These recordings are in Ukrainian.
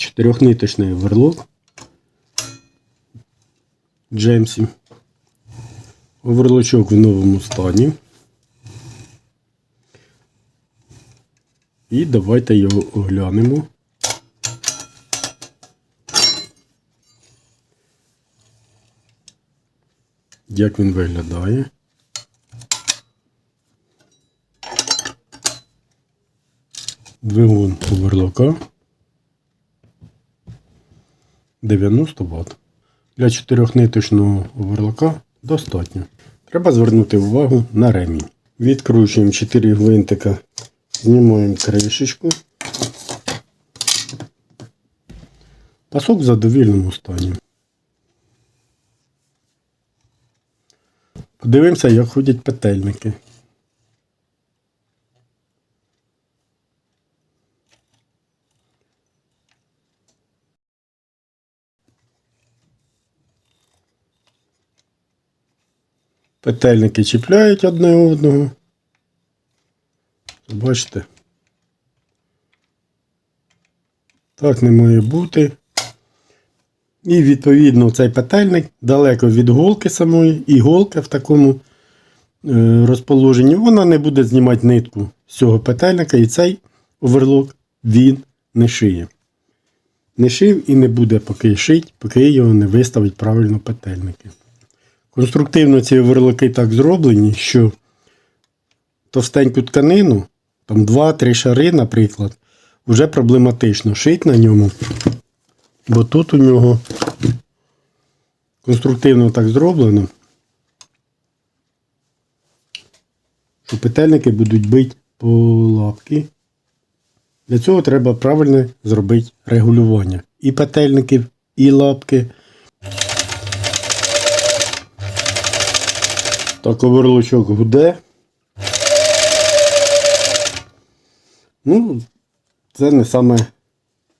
чотирьохниточний оверлок Джемсі. Оверлочок в новому стані. І давайте його оглянемо. Як він виглядає. Двигун оверлока 90 Вт. Для чотирьохниточного оверлока достатньо. Треба звернути увагу на ремінь. Відкручуємо 4 гвинтика, знімаємо кришечку. Пасок в задовільному стані. Подивимося, як ходять петельники. Петельники чіпляють одне одного. Бачите? Так не має бути. І відповідно цей петельник далеко від голки самої, і голка в такому е, розположенні, вона не буде знімати нитку з цього петельника, і цей оверлок він не шиє. Не шив і не буде поки шить, поки його не виставить правильно петельники. Конструктивно ці оверлоки так зроблені, що товстеньку тканину, там 2-3 шари, наприклад, вже проблематично шить на ньому. Бо тут у нього конструктивно так зроблено, що петельники будуть бити по лапки. Для цього треба правильно зробити регулювання і петельників, і лапки. Так, оверлочок гуде. Ну, це не саме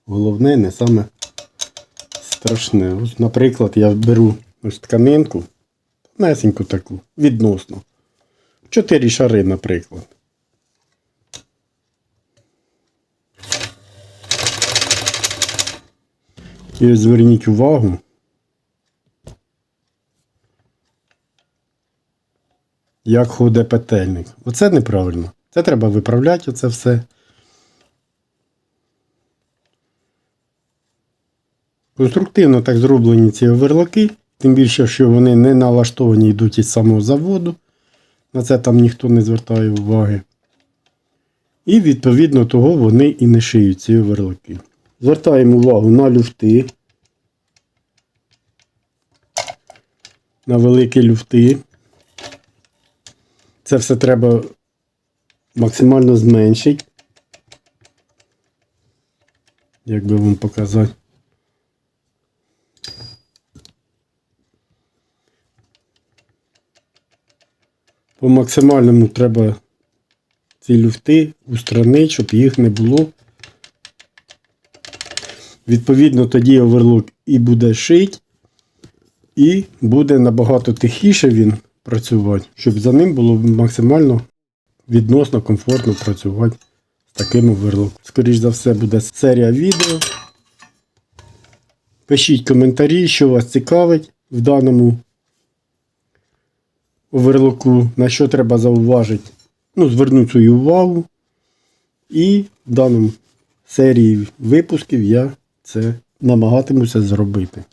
головне, не саме страшне. Ось, наприклад, я беру ось тканинку, тонесеньку таку, відносно. Чотири шари, наприклад. І ось зверніть увагу. Як ходить петельник. Оце неправильно. Це треба виправляти оце все. Конструктивно так зроблені ці оверлоки, тим більше, що вони не налаштовані йдуть із самого заводу. На це там ніхто не звертає уваги. І відповідно того вони і не шиють ці оверлоки. Звертаємо увагу на люфти. На великі люфти. Це все треба максимально зменшити. Як би вам показати. По максимальному треба ці люфти устранити, щоб їх не було. Відповідно, тоді оверлок і буде шить, і буде набагато тихіше він працювати, щоб за ним було максимально відносно комфортно працювати з таким оверлоком. Скоріше за все, буде серія відео. Пишіть коментарі, що вас цікавить в даному оверлоку, на що треба зауважити. Ну, звернути свою увагу. І в даному серії випусків я це намагатимуся зробити.